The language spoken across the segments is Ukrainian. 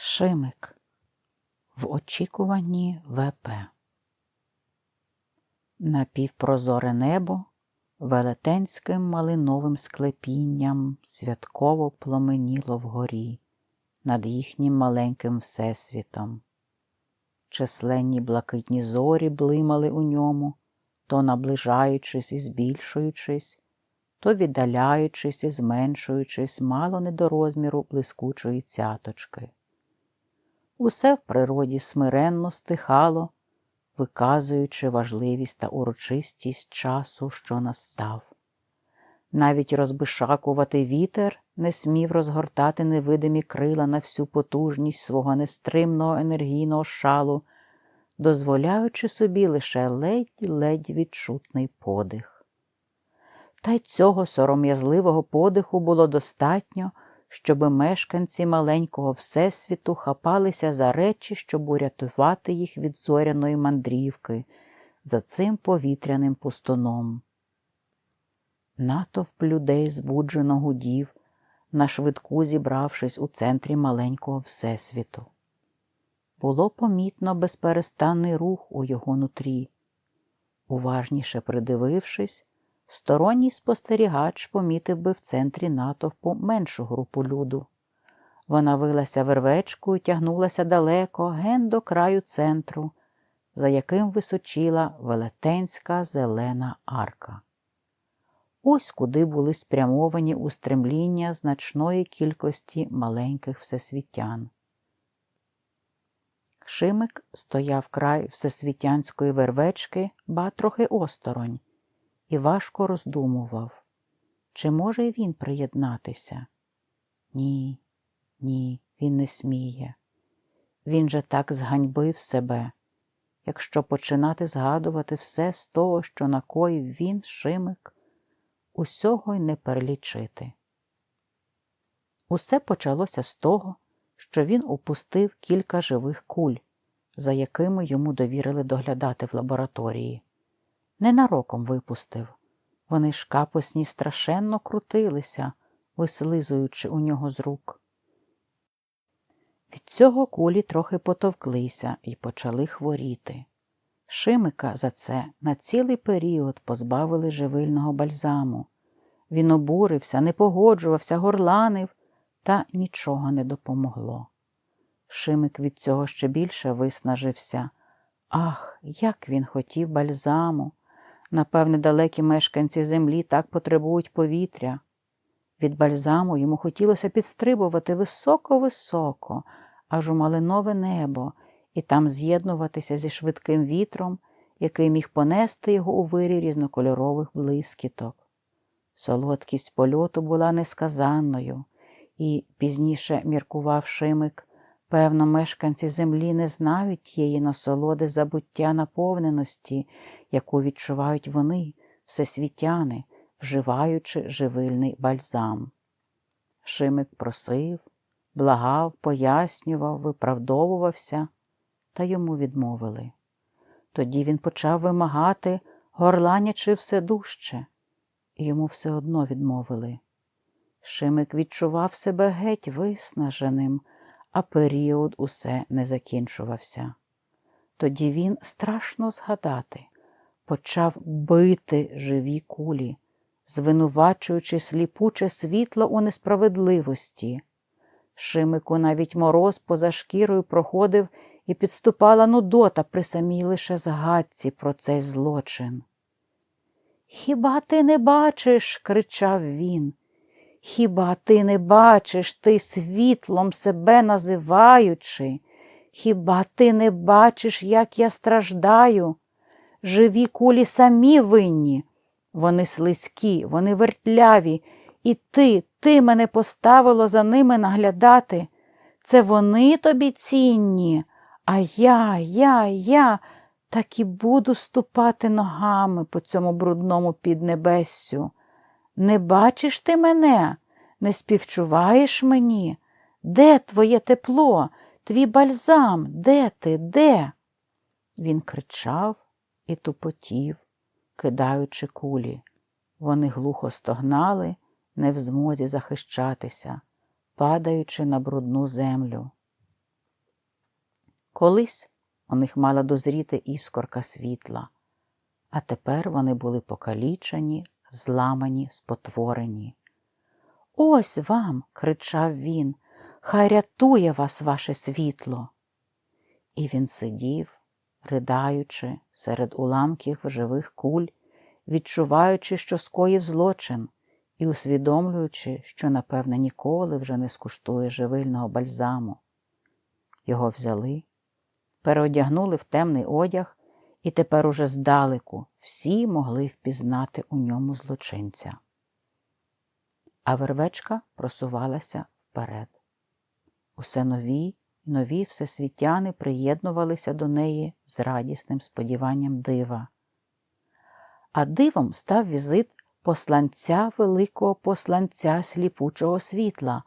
Шимик в очікуванні ВП. Напівпрозоре небо велетенським малиновим склепінням святково пломеніло вгорі над їхнім маленьким всесвітом. Численні блакитні зорі блимали у ньому, то наближаючись і збільшуючись, то віддаляючись і зменшуючись мало не до розміру блискучої цяточки. Усе в природі смиренно стихало, виказуючи важливість та урочистість часу, що настав. Навіть розбишакувати вітер не смів розгортати невидимі крила на всю потужність свого нестримного енергійного шалу, дозволяючи собі лише ледь-ледь відчутний подих. Та й цього сором'язливого подиху було достатньо, щоби мешканці маленького всесвіту хапалися за речі, щоб урятувати їх від зоряної мандрівки за цим повітряним пустоном. Натовп людей збуджено гудів, на швидку зібравшись у центрі маленького всесвіту. Було помітно безперестанний рух у його нутрі. Уважніше придивившись, Сторонній спостерігач помітив би в центрі натовпу меншу групу люду. Вона вилася вервечку і тягнулася далеко, ген до краю центру, за яким височила велетенська зелена арка. Ось куди були спрямовані устремління значної кількості маленьких всесвітян. Шимик стояв край всесвітянської вервечки, ба трохи осторонь і важко роздумував, чи може й він приєднатися? Ні, ні, він не сміє. Він же так зганьбив себе, якщо починати згадувати все з того, що накоїв він, Шимик, усього й не перелічити. Усе почалося з того, що він упустив кілька живих куль, за якими йому довірили доглядати в лабораторії ненароком випустив. Вони ж капосні страшенно крутилися, вислизуючи у нього з рук. Від цього кулі трохи потовклися і почали хворіти. Шимика за це на цілий період позбавили живильного бальзаму. Він обурився, не погоджувався, горланив, та нічого не допомогло. Шимик від цього ще більше виснажився. Ах, як він хотів бальзаму! Напевне, далекі мешканці землі так потребують повітря. Від бальзаму йому хотілося підстрибувати високо-високо, аж у малинове небо, і там з'єднуватися зі швидким вітром, який міг понести його у вирі різнокольорових блискіток. Солодкість польоту була несказанною, і, пізніше міркував Шимик, певно, мешканці землі не знають тієї насолоди забуття наповненості, яку відчувають вони, всесвітяни, вживаючи живильний бальзам. Шимик просив, благав, пояснював, виправдовувався, та йому відмовили. Тоді він почав вимагати, горланячи все дужче, і йому все одно відмовили. Шимик відчував себе геть виснаженим, а період усе не закінчувався. Тоді він страшно згадати, почав бити живі кулі, звинувачуючи сліпуче світло у несправедливості. Шимику навіть мороз поза шкірою проходив і підступала нудота при самій лише згадці про цей злочин. Хіба ти не бачиш? кричав він. Хіба ти не бачиш ти світлом себе називаючи? Хіба ти не бачиш, як я страждаю? Живі кулі самі винні. Вони слизькі, вони вертляві, і ти, ти мене поставило за ними наглядати. Це вони тобі цінні, а я, я, я так і буду ступати ногами по цьому брудному піднебессю. Не бачиш ти мене, не співчуваєш мені? Де твоє тепло, твій бальзам? Де ти, де? Він кричав і тупотів, кидаючи кулі. Вони глухо стогнали, не в змозі захищатися, падаючи на брудну землю. Колись у них мала дозріти іскорка світла, а тепер вони були покалічені, зламані, спотворені. Ось вам, кричав він, хай рятує вас ваше світло. І він сидів, ридаючи серед уламків живих куль, відчуваючи, що скоїв злочин, і усвідомлюючи, що, напевне, ніколи вже не скуштує живильного бальзаму. Його взяли, переодягнули в темний одяг, і тепер уже здалеку всі могли впізнати у ньому злочинця. А вервечка просувалася вперед. Усе нові й нові всесвітяни приєднувалися до неї з радісним сподіванням дива. А дивом став візит посланця великого посланця сліпучого світла,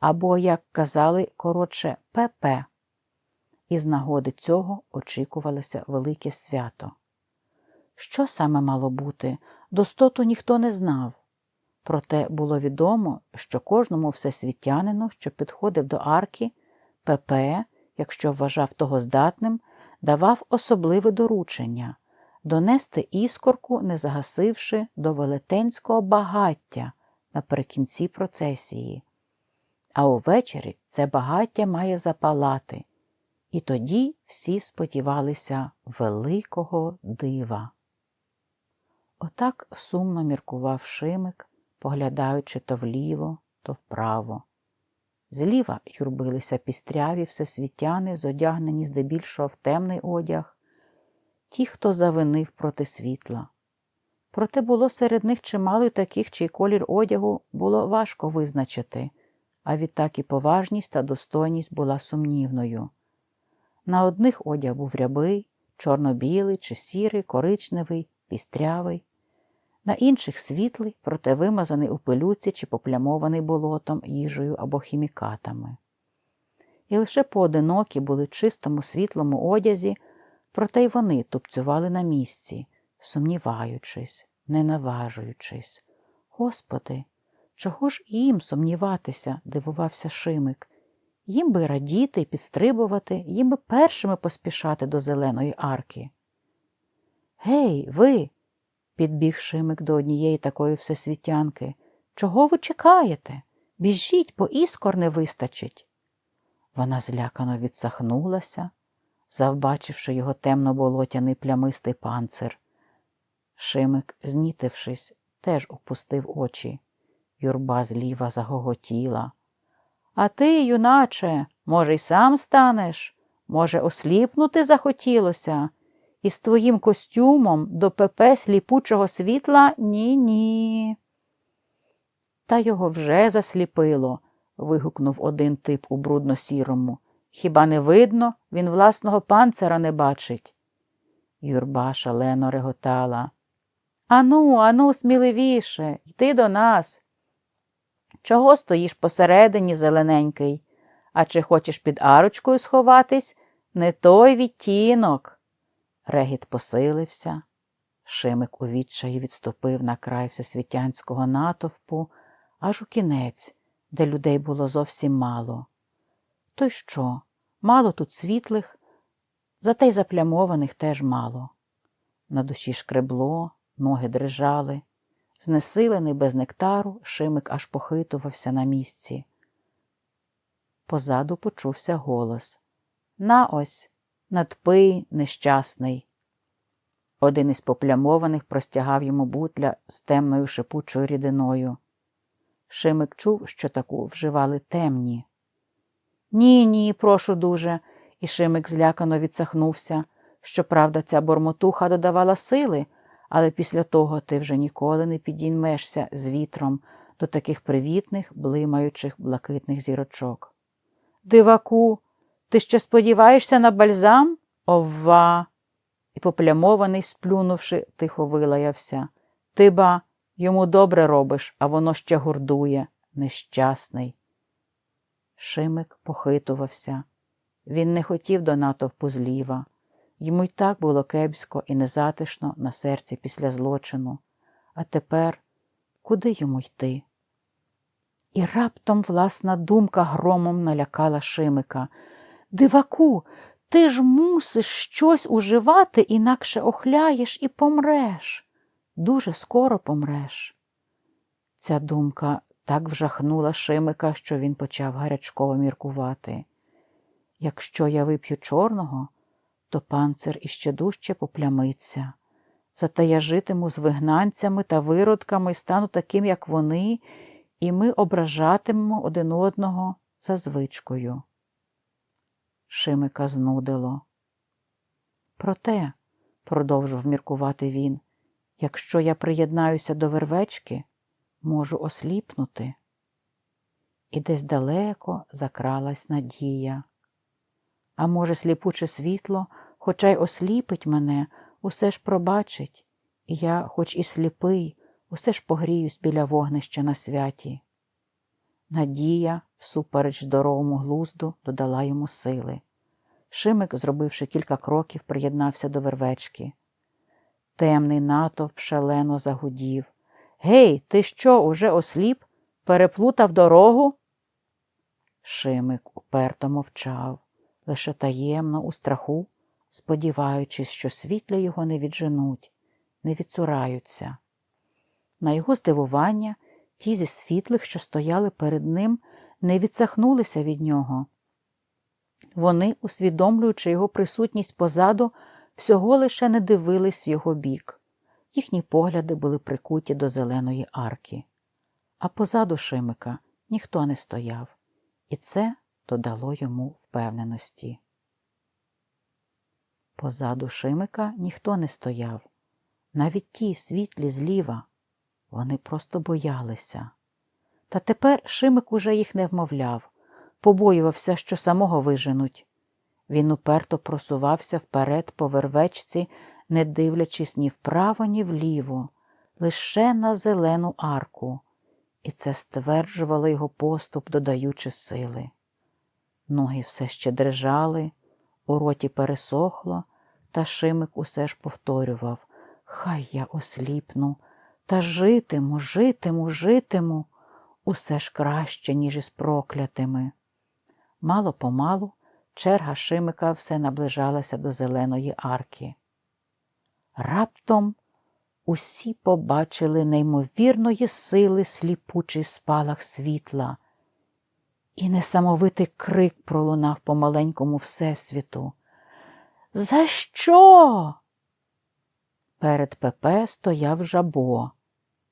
або, як казали, коротше, ПП. І з нагоди цього очікувалося велике свято. Що саме мало бути, достоту ніхто не знав. Проте було відомо, що кожному всесвітянину, що підходив до арки, ПП, якщо вважав того здатним, давав особливе доручення донести іскорку, не загасивши до велетенського багаття наприкінці процесії. А увечері це багаття має запалати, і тоді всі сподівалися великого дива. Отак сумно міркував Шимик, поглядаючи то вліво, то вправо. Зліва юрбилися пістряві всесвітяни, зодягнені здебільшого в темний одяг, ті, хто завинив проти світла. Проте було серед них чимало таких, чий колір одягу було важко визначити, а відтак і поважність та достойність була сумнівною. На одних одяг був рябий, чорно-білий чи сірий, коричневий, пістрявий, на інших світлий, проте вимазаний у пилюці чи поплямований болотом, їжею або хімікатами. І лише поодинокі були в чистому світлому одязі, проте й вони тупцювали на місці, сумніваючись, не наважуючись. Господи, чого ж їм сумніватися? дивувався Шимик. Їм би радіти підстрибувати, їм би першими поспішати до зеленої арки. Гей, ви, підбіг Шимик до однієї такої всесвітянки. Чого ви чекаєте? Біжіть, бо іскор не вистачить. Вона злякано відсахнулася, завбачивши його темно-болотяний плямистий панцир. Шимик, знітившись, теж опустив очі. Юрба зліва загоготіла. А ти, юначе, може, й сам станеш? Може, осліпнути захотілося? Із твоїм костюмом до ПП сліпучого світла ні-ні. Та його вже засліпило, вигукнув один тип у брудно-сірому. Хіба не видно, він власного панцера не бачить. Юрба шалено реготала. Ану, ану, сміливіше, йди до нас. Чого стоїш посередині, зелененький? А чи хочеш під арочкою сховатись? Не той відтінок. Регіт посилився. Шимик у відчаї відступив на край всесвітянського натовпу, аж у кінець, де людей було зовсім мало. То й що? Мало тут світлих, зате й заплямованих теж мало. На душі шкребло, ноги дрижали. Знесилений без нектару, Шимик аж похитувався на місці. Позаду почувся голос На ось, надпий, нещасний. Один із поплямованих простягав йому бутля з темною шипучою рідиною. Шимик чув, що таку вживали темні. Ні, ні, прошу дуже. І Шимик злякано відсахнувся. Щоправда, ця бормотуха додавала сили, але після того ти вже ніколи не підіймешся з вітром до таких привітних, блимаючих блакитних зірочок. Диваку, ти ще сподіваєшся на бальзам? Ова. І поплямований, сплюнувши, тихо вилаявся. Ти ба, йому добре робиш, а воно ще гордує, нещасний. Шимик похитувався. Він не хотів до натовпу зліва. Йому й так було кепсько і незатишно на серці після злочину. А тепер куди йому йти? І раптом власна думка громом налякала Шимика. Диваку, Ти ж мусиш щось уживати, інакше охляєш і помреш. Дуже скоро помреш. Ця думка так вжахнула Шимика, що він почав гарячково міркувати. Якщо я вип'ю чорного, то панцир іще дужче поплямиться. Зате я житиму з вигнанцями та виродками стану таким, як вони, і ми ображатимемо один одного за звичкою. Шимика знудило. Проте, продовжив міркувати він, якщо я приєднаюся до вервечки, можу осліпнути. І десь далеко закралась надія. А може, сліпуче світло, хоча й осліпить мене, усе ж пробачить, і я, хоч і сліпий, усе ж погріюсь біля вогнища на святі. Надія, всупереч здоровому глузду, додала йому сили. Шимик, зробивши кілька кроків, приєднався до вервечки. Темний натовп шалено загудів. Гей, ти що, уже осліп? Переплутав дорогу? Шимик уперто мовчав, лише таємно, у страху, сподіваючись, що світлі його не відженуть, не відцураються. На його здивування, ті зі світлих, що стояли перед ним, не відсахнулися від нього. Вони, усвідомлюючи його присутність позаду, всього лише не дивились в його бік. Їхні погляди були прикуті до зеленої арки. А позаду Шимика ніхто не стояв, і це додало йому впевненості. Позаду Шимика ніхто не стояв, навіть ті світлі зліва. Вони просто боялися. Та тепер Шимик уже їх не вмовляв, побоювався, що самого виженуть. Він уперто просувався вперед по вервечці, не дивлячись ні вправо, ні вліво, лише на зелену арку, і це стверджувало його поступ, додаючи сили. Ноги все ще дрижали, у роті пересохло, та Шимик усе ж повторював Хай я осліпну, та житиму, житиму, житиму, усе ж краще, ніж із проклятими. Мало помалу черга Шимика все наближалася до зеленої арки. Раптом усі побачили неймовірної сили сліпучий спалах світла, і несамовитий крик пролунав по маленькому всесвіту. За що? Перед ПП стояв жабо,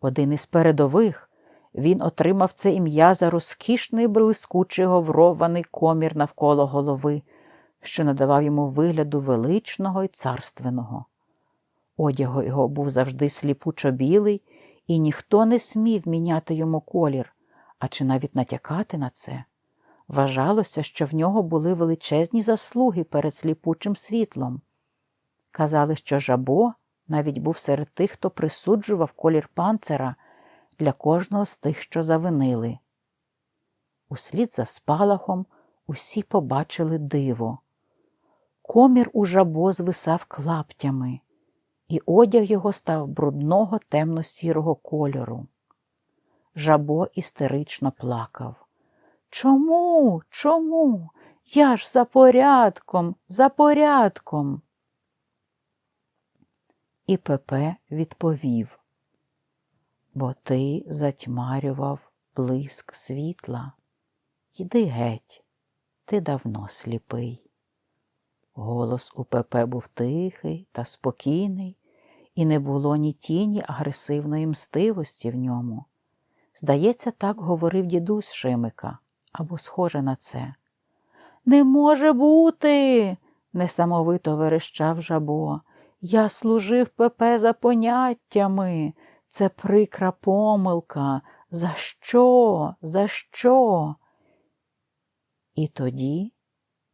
один із передових. Він отримав це ім'я за розкішний блискучий говрований комір навколо голови, що надавав йому вигляду величного і царственного. Одяг його був завжди сліпучо білий, і ніхто не смів міняти йому колір, а чи навіть натякати на це. Вважалося, що в нього були величезні заслуги перед сліпучим світлом. Казали, що жабо навіть був серед тих, хто присуджував колір панцера для кожного з тих, що завинили. Услід за спалахом усі побачили диво. Комір у жабо звисав клаптями, і одяг його став брудного темно-сірого кольору. Жабо істерично плакав. Чому? Чому? Я ж за порядком, за порядком. І Пепе відповів бо ти затьмарював блиск світла. Йди геть, ти давно сліпий. Голос у Пепе був тихий та спокійний, і не було ні тіні агресивної мстивості в ньому. Здається, так говорив дідусь Шимика або схоже на це. Не може бути, несамовито верещав жабо. Я служив Пепе за поняттями. Це прикра помилка. За що? За що? І тоді,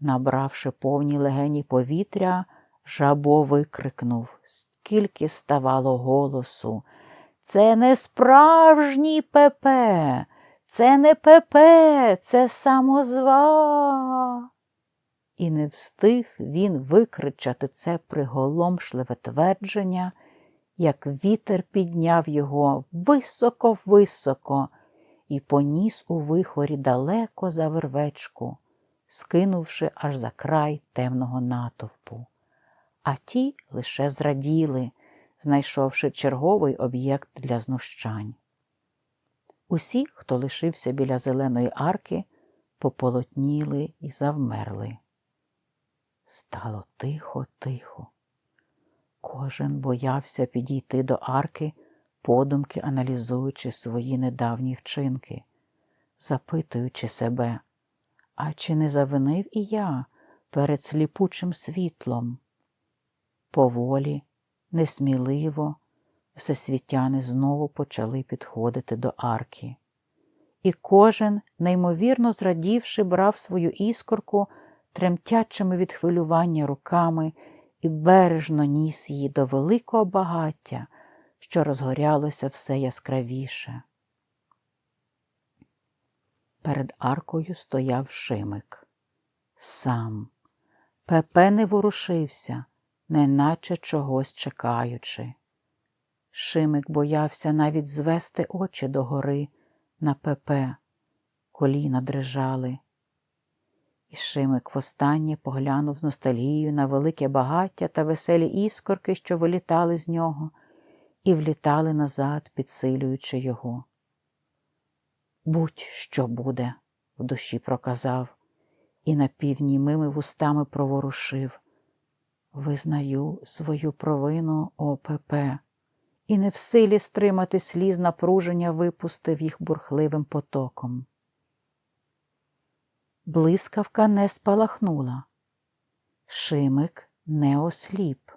набравши повні легені повітря, жабо викрикнув, скільки ставало голосу. Це не справжній пепе, це не пепе, це самозва. І не встиг він викричати це приголомшливе твердження як вітер підняв його високо-високо і поніс у вихорі далеко за вервечку, скинувши аж за край темного натовпу. А ті лише зраділи, знайшовши черговий об'єкт для знущань. Усі, хто лишився біля зеленої арки, пополотніли і завмерли. Стало тихо, тихо. Кожен боявся підійти до арки, подумки аналізуючи свої недавні вчинки, запитуючи себе, а чи не завинив і я перед сліпучим світлом? Поволі, несміливо, всесвітяни знову почали підходити до арки. І кожен, неймовірно зрадівши, брав свою іскорку тремтячими від хвилювання руками і бережно ніс її до великого багаття, що розгорялося все яскравіше. Перед аркою стояв Шимик. Сам. Пепе не ворушився, неначе чогось чекаючи. Шимик боявся навіть звести очі догори на Пепе, коліна дрижали. І Шимик востаннє поглянув з ностальгією на велике багаття та веселі іскорки, що вилітали з нього, і влітали назад, підсилюючи його. Будь що буде, в душі проказав, і напівнімими вустами проворушив. Визнаю свою провину ОПП, і не в силі стримати сліз напруження випустив їх бурхливим потоком. Блискавка не спалахнула. Шимик не осліп.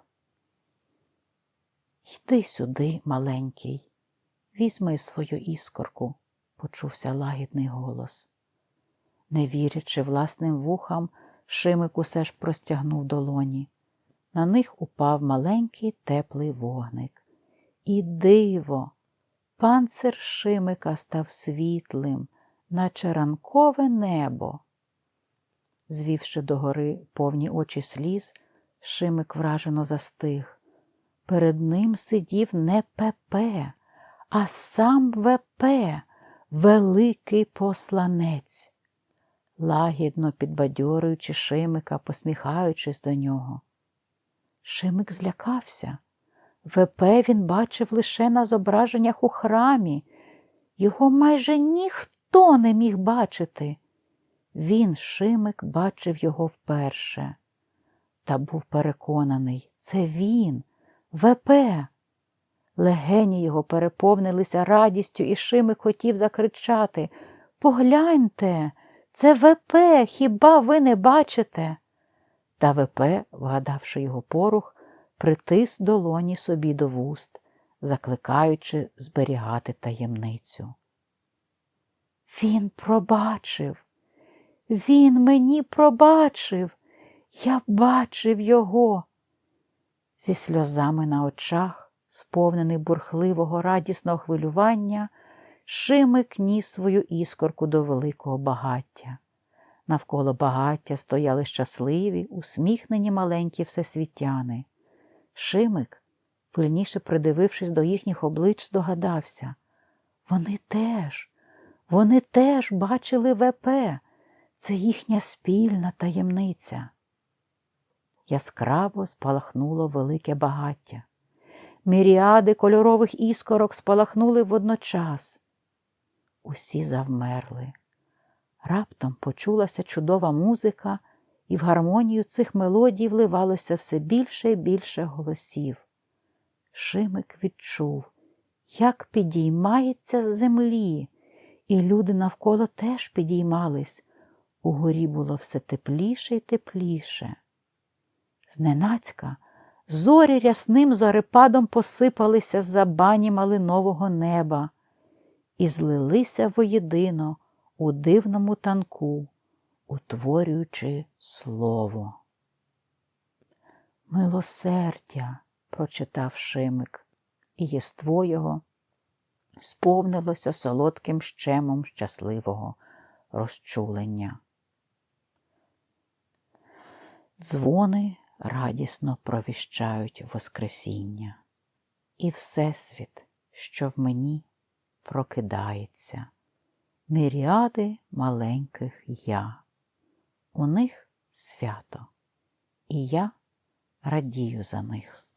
Йди сюди, маленький, візьми свою іскорку, почувся лагідний голос. Не вірячи власним вухам, Шимик усе ж простягнув долоні. На них упав маленький теплий вогник. І диво, панцир Шимика став світлим, наче ранкове небо. Звівши догори повні очі сліз, Шимик вражено застиг. Перед ним сидів не Пепе, а сам ВП, великий посланець, лагідно підбадьорюючи Шимика, посміхаючись до нього. Шимик злякався. ВП він бачив лише на зображеннях у храмі. Його майже ніхто не міг бачити. Він, Шимик, бачив його вперше. Та був переконаний, це він, ВП. Легені його переповнилися радістю, і Шимик хотів закричати Погляньте, це ВП, хіба ви не бачите? Та ВП, вгадавши його порух, притис долоні собі до вуст, закликаючи зберігати таємницю. Він пробачив, він мені пробачив, я бачив його. Зі сльозами на очах, сповнений бурхливого радісного хвилювання, Шимик ніс свою іскорку до великого багаття. Навколо багаття стояли щасливі, усміхнені маленькі всесвітяни. Шимик, пильніше придивившись до їхніх облич, здогадався. Вони теж, вони теж бачили ВП. Це їхня спільна таємниця. Яскраво спалахнуло велике багаття. Міріади кольорових іскорок спалахнули водночас. Усі завмерли. Раптом почулася чудова музика, і в гармонію цих мелодій вливалося все більше і більше голосів. Шимик відчув, як підіймається з землі, і люди навколо теж підіймались. Угорі було все тепліше й тепліше. Зненацька зорі рясним зарепадом посипалися за бані малинового неба і злилися воєдино у дивному танку, утворюючи слово. Милосердя, прочитав Шимик, і єство його сповнилося солодким щемом щасливого розчулення. Дзвони радісно провіщають Воскресіння, і Всесвіт, що в мені прокидається, міріади маленьких я, У них свято, і я радію за них.